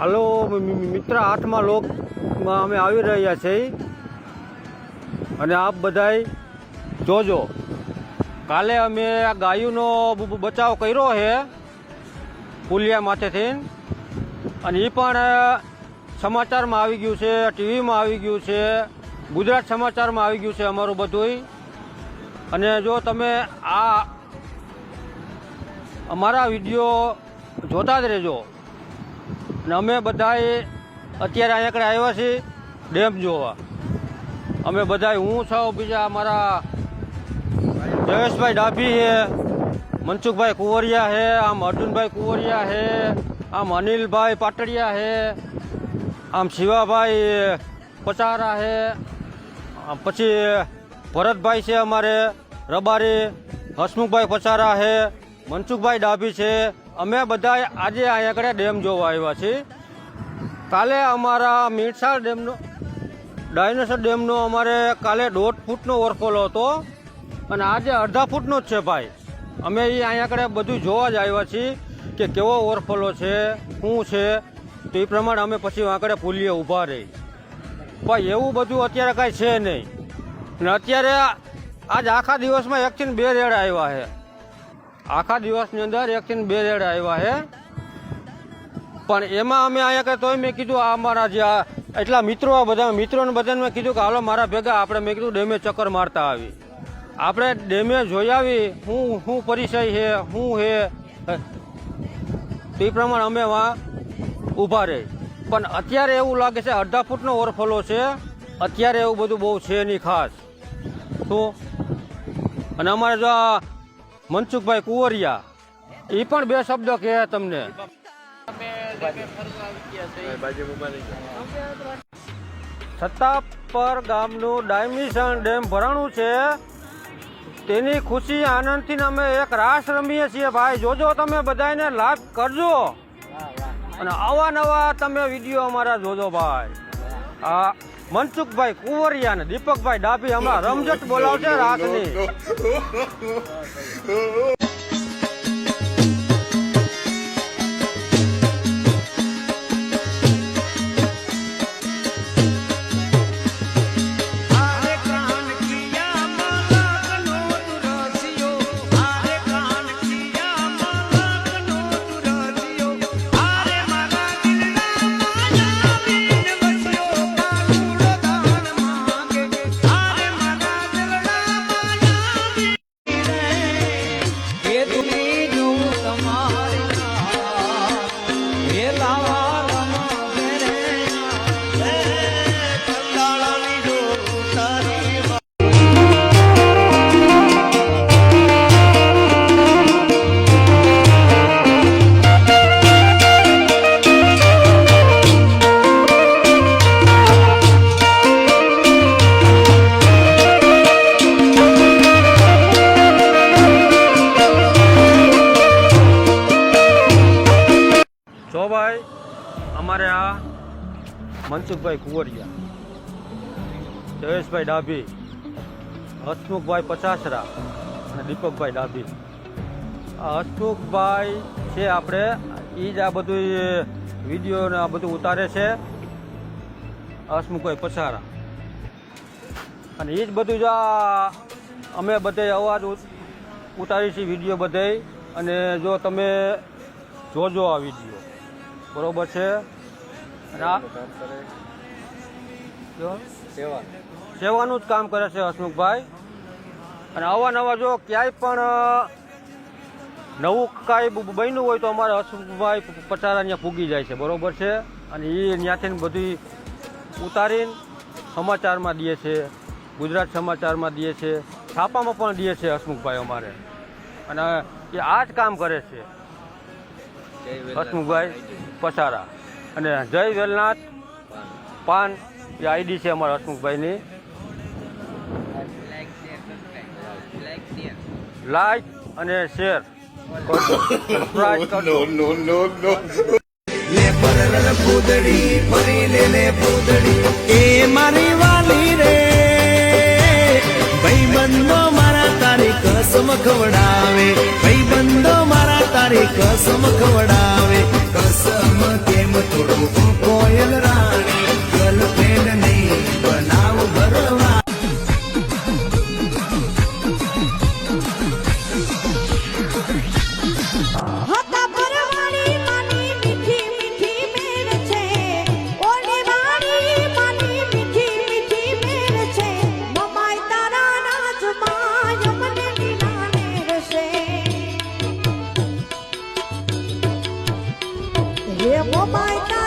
હાલો મિત્ર આઠમા લોકમાં અમે આવી રહ્યા છીએ. અને આપ બધાય જોજો, કાલે અમે આ ગાયુંનો બચાવ કર્યો છે, પુલિયા માથેથી. અને એ પણ સમાચારમાં આવી ગયું છે, ટીવીમાં આવી ગયું છે, ગુજરાત સમાચારમાં આવી ગયું છે અમારું બધું અને જો તમે આ અમારા વીડિયો જોતા જ રહેજો. અને અમે બધાએ અત્યારે અહીંયા આવ્યા છીએ ડેમ જોવા. અમે બધા હું છું બીજા અમારા જયેશભાઈ ડાભી છે, મનસુખભાઈ કુંવરિયા છે, આમ અર્જુનભાઈ કુંવરિયા છે, આમ અનિલભાઈ પાટડિયા છે, આમ શિવાભાઈ પચારા છે પછી ભરતભાઈ છે અમારે, રબારી, હસમુખભાઈ પચારા છે, મનસુખભાઈ ડાભી છે અમે બધા આજે અહીંયા આગળ ડેમ જોવા આવ્યા છીએ. કાલે અમારા મીરસાર ડેમનો, ડાયનોસર ડેમનો અમારે કાલે દોઢ ફૂટનો ઓવરફોલો હતો. અને આજે અડધા ફૂટનો જ છે ભાઈ. અમે એ અહીંયા આગળ બધું જોવા જ આવ્યા છીએ કે કેવો ઓવરફોલો છે, શું છે. તો એ પ્રમાણે અમે પછી આગળ ફૂલીએ ઊભા રહી. પણ એવું બધું અત્યારે કાંઈ છે નહીં. અને અત્યારે આજ આખા દિવસમાં એકથી બે રેડ આવ્યા છે. આખા દિવસની અંદર એકથી બે રેડ આવ્યા છે પણ એમાં અમે અહીંયા કે તોય મેં કીધું, આ અમારા જે એટલા મિત્રો બધા મિત્રોને બધાને મેં કીધું કે હાલો મારા ભેગા, આપણે મેં કીધું ડેમે ચક્કર મારતા આવી. આપણે ડેમે જોઈ આવી, હું શું પરિચય છે શું છે તે પ્રમાણે અમે વાં ઊભા રહી. પણ અત્યારે એવું લાગે છે અડધા ફૂટનો ઓરફલો છે. અત્યારે એવું બધું બહુ છે નહીં ખાસ. શું અને અમારે જો મનસુખભાઈ કુંવરિયા એ પણ બે શબ્દ કહે તમને. છત્તાપર પર ગામનું ડાયમિશન ડેમ ભરાણું છે. તેની ખુશી આનંદથી અમે એક રાસ રમીએ છીએ. ભાઈ, જોજો તમે બધાને લાભ કરજો. અને આવા નવા તમે વીડિયો અમારા જોજો ભાઈ. આ મનસુખભાઈ કુંવરિયા ને દીપકભાઈ ડાભી હમણાં રમઝટ બોલાવશે રાસની મનસુખભાઈ કુંવરિયા, જયેશભાઈ ડાભી, હસમુખભાઈ પચાસરા અને દીપકભાઈ ડાભી. આ હસમુખભાઈ છે આપણે એ જ આ બધું વીડિયો ને આ બધું ઉતારે છે, હસમુખભાઈ પચારા અને એ જ બધું જ આ અમે બધે અવાજ ઉતારી છીએ વીડિયો બધે. અને જો તમે જોજો આ વીડિયો. બરોબર છે? સેવાનું જ કામ કરે છે હસમુખભાઈ. અને આવા નવા જો ક્યાંય પણ નવું કાંઈ બન્યું હોય તો અમારે હસમુખભાઈ પચારા ત્યાં પૂગી જાય છે. બરોબર છે? અને એ ત્યાંથી બધી ઉતારીને સમાચારમાં દે છે. ગુજરાત સમાચારમાં દે છે. છાપામાં પણ દે છે હસમુખભાઈ અમારે. અને એ આ જ કામ કરે છે. હસમુખભાઈ પસારા અને જય વેલનાથ. પાન એ આઈડી છે અમારા હસમુખભાઈની. લાઈક અને શેર એ મારી વાલી રે. ભાઈ બંધો મારા તારી કસમ ખવડાવે ભાઈ બંધો મારા તારી કસમ ખવડાવે Oh my God.